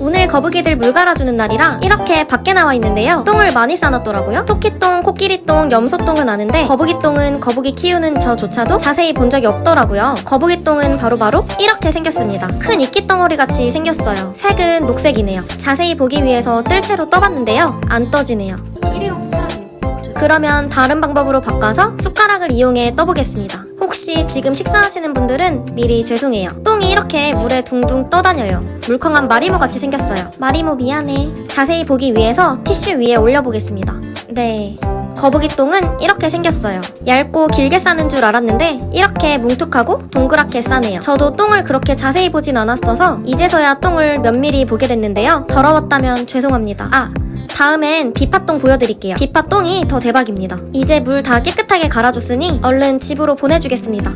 오늘 거북이들 물 갈아주는 날이라 이렇게 밖에 나와 있는데요. 똥을 많이 싸놨더라고요. 토끼똥, 코끼리똥, 염소똥은 아는데 거북이똥은 거북이 키우는 저조차도 자세히 본 적이 없더라고요. 거북이똥은 바로바로 이렇게 생겼습니다. 큰 이끼 덩어리 같이 생겼어요. 색은 녹색이네요. 자세히 보기 위해서 뜰채로 떠봤는데요. 안 떠지네요. 그러면 다른 방법으로 바꿔서 숟가락을 이용해 떠보겠습니다. 혹시 지금 식사하시는 분들은 미리 죄송해요. 똥이 이렇게 물에 둥둥 떠다녀요. 물컹한 마리모 같이 생겼어요. 마리모 미안해. 자세히 보기 위해서 티슈 위에 올려보겠습니다. 네. 거북이 똥은 이렇게 생겼어요. 얇고 길게 싸는 줄 알았는데 이렇게 뭉툭하고 동그랗게 싸네요. 저도 똥을 그렇게 자세히 보진 않았어서 이제서야 똥을 면밀히 보게 됐는데요. 더러웠다면 죄송합니다. 아, 다음엔 비파똥 보여드릴게요. 비파똥이 더 대박입니다. 이제 물 다 깨끗하게 갈아줬으니 얼른 집으로 보내주겠습니다.